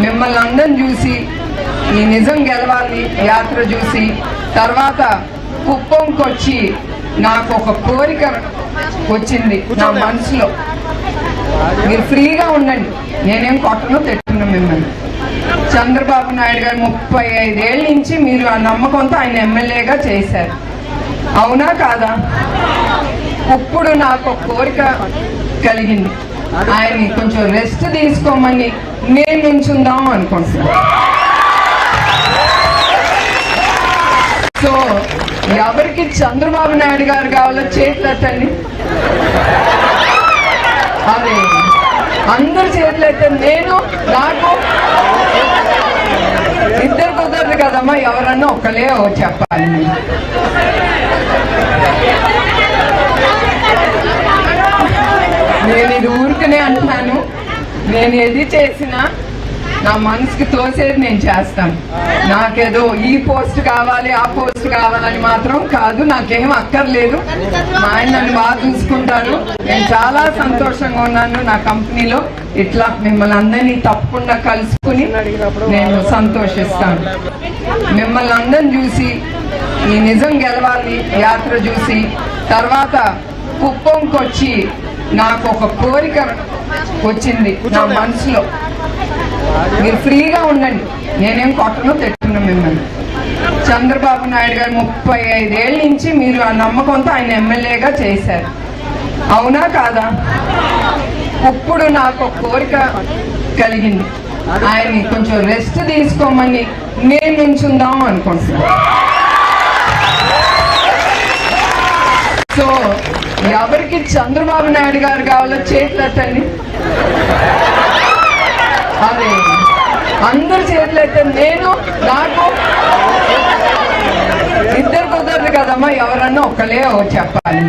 మిమ్మల్ని అందరం చూసి ఈ నిజం గెలవాలి యాత్ర చూసి తర్వాత కుప్పంకొచ్చి నాకు ఒక కోరిక వచ్చింది నా మనసులో. మీరు ఫ్రీగా ఉండండి. నేనేం కొట్టను తెచ్చుకున్నాను మిమ్మల్ని. చంద్రబాబు నాయుడు గారు ముప్పై ఐదేళ్ళ నుంచి మీరు ఆ నమ్మకంతో ఆయన ఎమ్మెల్యేగా చేశారు. అవునా కాదా? ఇప్పుడు నాకు ఒక కోరిక కలిగింది. ఆయన్ని కొంచెం రెస్ట్ తీసుకోమని నేను నుంచుందాం అనుకుంటున్నాను సో ఎవరికి చంద్రబాబు నాయుడు గారు కావాలో చేతులు ఎత్తండి. అదే అందరు చేతులు ఎత్తండి నేను నాకు ఇద్దరు కుదరదు కదమ్మా ఎవరన్నా ఒకలే చెప్పాలి. నేను ఇది ఊరికనే అంటున్నాను. నేను ఏది చేసినా నా మనసుకి తోసేది నేను చేస్తాను. నాకేదో ఈ పోస్ట్ కావాలి ఆ పోస్ట్ కావాలని మాత్రం కాదు నాకేం అక్కర్లేదు. మా ఆయన నన్ను బాగా చూసుకుంటారు. నేను చాలా సంతోషంగా ఉన్నాను నా కంపెనీలో. ఇట్లా మిమ్మల్ని అందరినీ తప్పకుండా కలుసుకుని నేను సంతోషిస్తాను. మిమ్మల్ని అందరిని చూసి ఈ నిజం గెలవాలి యాత్ర చూసి తర్వాత కుప్పంకొచ్చి నాకు ఒక కోరిక వచ్చింది నా మనసులో. మీరు ఫ్రీగా ఉండండి. నేనేం కొట్టను తిట్టను మిమ్మల్ని. చంద్రబాబు నాయుడు గారు ముప్పై ఐదేళ్ళ నుంచి మీరు ఆ నమ్మకంతో ఆయన ఎమ్మెల్యేగా చేశారు. అవునా కాదా? ఇప్పుడు నాకు ఒక కోరిక కలిగింది. ఆయన్ని కొంచెం రెస్ట్ తీసుకోమని నేను నుంచుందాం అనుకుంటున్నాను. సో ఎవరికి చంద్రబాబు నాయుడు గారు కావాలో చేతులెత్తండి అదే అందరు చేతులు నేను నాకు ఇద్దరు కుదరదు కదమ్మా ఎవరన్నా ఒకలే చెప్పాలి.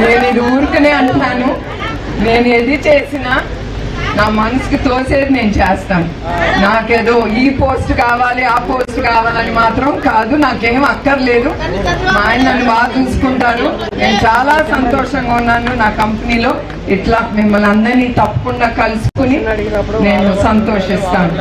నేను ఇది ఊరికనే అంటున్నాను నేను ఏది చేసినా నా మనసుకి తోసేది నేను చేస్తాను. నాకేదో ఈ పోస్ట్ కావాలి ఆ పోస్ట్ కావాలని మాత్రం కాదు నాకేం అక్కర్లేదు. మా ఆయన నన్ను బాగా చూసుకుంటారు. నేను చాలా సంతోషంగా ఉన్నాను నా కంపెనీలో. ఇట్లా మిమ్మల్ని అందరినీ తప్పకుండా కలుసుకుని నేను సంతోషిస్తాను.